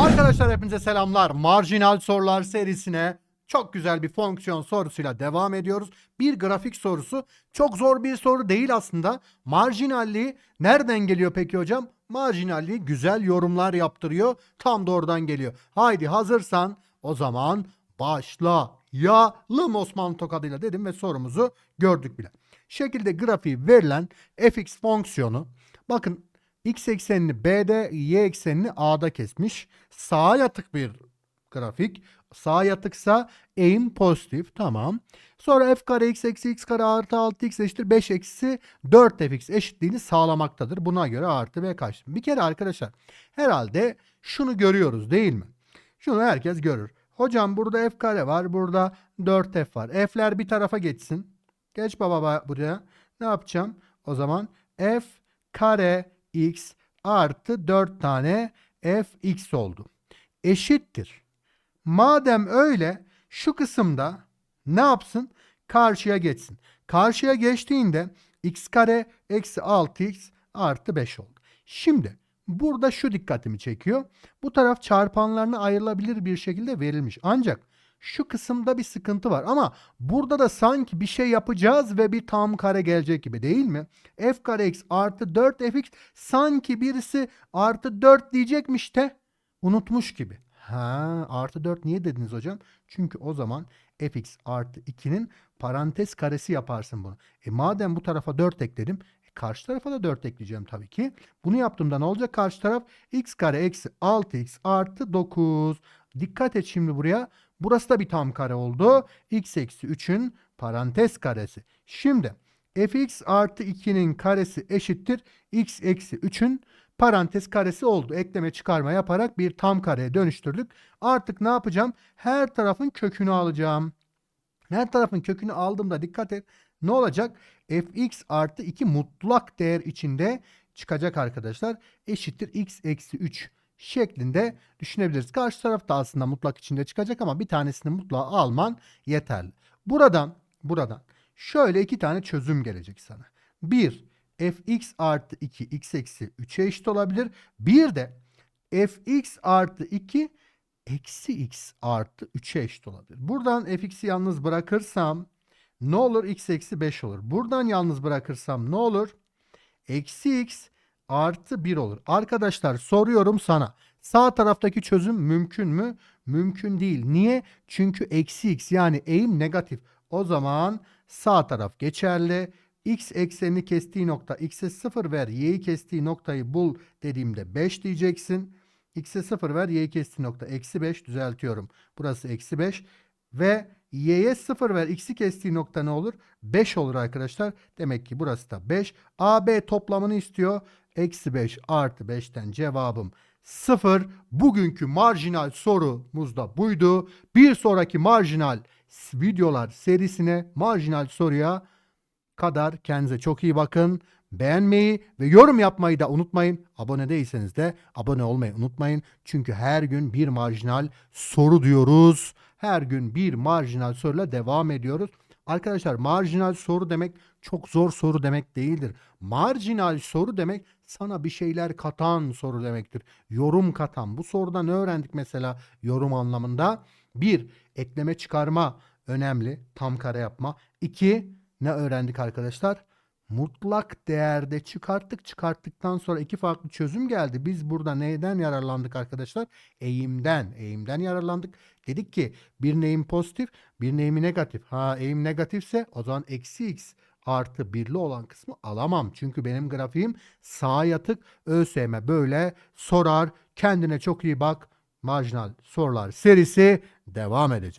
Arkadaşlar hepinize selamlar. Marjinal sorular serisine çok güzel bir fonksiyon sorusuyla devam ediyoruz. Bir grafik sorusu. Çok zor bir soru değil aslında. Marjinalliği nereden geliyor peki hocam? Marjinalliği güzel yorumlar yaptırıyor. Tam da oradan geliyor. Haydi hazırsan o zaman başlayalım Osmanlı tokadıyla dedim ve sorumuzu gördük bile. Şekilde grafiği verilen fx fonksiyonu bakın x eksenini B'de, y eksenini A'da kesmiş. Sağa yatık bir grafik. Sağa yatıksa eğim pozitif. Tamam. Sonra f kare x eksi x kare artı 6x eşittir 5 eksi 4 fx eşitliğini sağlamaktadır. Buna göre artı b kaçtır? Bir kere arkadaşlar herhalde şunu görüyoruz değil mi? Şunu herkes görür. Hocam burada f kare var. Burada 4f var. F'ler bir tarafa geçsin. Geç baba ba- buraya. Ne yapacağım? O zaman f kare x artı 4 tane fx oldu. Eşittir. Madem öyle şu kısımda ne yapsın? Karşıya geçsin. Karşıya geçtiğinde x kare eksi 6x artı 5 oldu. Şimdi burada şu dikkatimi çekiyor. Bu taraf çarpanlarına ayrılabilir bir şekilde verilmiş. Ancak şu kısımda bir sıkıntı var ama burada da sanki bir şey yapacağız ve bir tam kare gelecek gibi değil mi? f kare x artı 4 fx sanki birisi artı 4 diyecekmiş de unutmuş gibi. Ha artı 4 niye dediniz hocam? Çünkü o zaman fx artı 2'nin parantez karesi yaparsın bunu. E madem bu tarafa 4 ekledim e karşı tarafa da 4 ekleyeceğim tabii ki. Bunu yaptığımda ne olacak? Karşı taraf x kare eksi 6x artı 9. Dikkat et şimdi buraya. Burası da bir tam kare oldu. x eksi 3'ün parantez karesi. Şimdi fx artı 2'nin karesi eşittir x eksi 3'ün parantez karesi oldu. Ekleme çıkarma yaparak bir tam kareye dönüştürdük. Artık ne yapacağım? Her tarafın kökünü alacağım. Her tarafın kökünü aldığımda dikkat et. Ne olacak? fx artı 2 mutlak değer içinde çıkacak arkadaşlar. Eşittir x eksi 3 şeklinde düşünebiliriz. Karşı taraf da aslında mutlak içinde çıkacak ama bir tanesini mutlağa alman yeterli. Buradan buradan şöyle iki tane çözüm gelecek sana. Bir fx artı 2 x eksi 3'e eşit olabilir. Bir de fx artı 2 eksi x artı 3'e eşit olabilir. Buradan fx'i yalnız bırakırsam ne olur? x eksi 5 olur. Buradan yalnız bırakırsam ne olur? Eksi x artı 1 olur. Arkadaşlar soruyorum sana. Sağ taraftaki çözüm mümkün mü? Mümkün değil. Niye? Çünkü eksi x yani eğim negatif. O zaman sağ taraf geçerli. X eksenini kestiği nokta x'e 0 ver y'yi kestiği noktayı bul dediğimde 5 diyeceksin. X'e 0 ver y'yi kestiği nokta eksi 5 düzeltiyorum. Burası eksi 5 ve y'ye 0 ver x'i kestiği nokta ne olur? 5 olur arkadaşlar. Demek ki burası da 5. AB toplamını istiyor. Eksi 5 artı 5'ten cevabım 0. Bugünkü marjinal sorumuz da buydu. Bir sonraki marjinal videolar serisine marjinal soruya kadar kendinize çok iyi bakın. Beğenmeyi ve yorum yapmayı da unutmayın. Abone değilseniz de abone olmayı unutmayın. Çünkü her gün bir marjinal soru diyoruz. Her gün bir marjinal soruyla devam ediyoruz. Arkadaşlar marjinal soru demek çok zor soru demek değildir. Marjinal soru demek sana bir şeyler katan soru demektir. Yorum katan. Bu sorudan öğrendik mesela yorum anlamında? Bir, ekleme çıkarma önemli. Tam kare yapma. İki, ne öğrendik arkadaşlar? Mutlak değerde çıkarttık. Çıkarttıktan sonra iki farklı çözüm geldi. Biz burada neyden yararlandık arkadaşlar? Eğimden. Eğimden yararlandık. Dedik ki bir eğim pozitif, bir eğimi negatif. Ha eğim negatifse o zaman eksi x artı birli olan kısmı alamam. Çünkü benim grafiğim sağa yatık. ÖSYM böyle sorar. Kendine çok iyi bak. Marjinal sorular serisi devam edecek.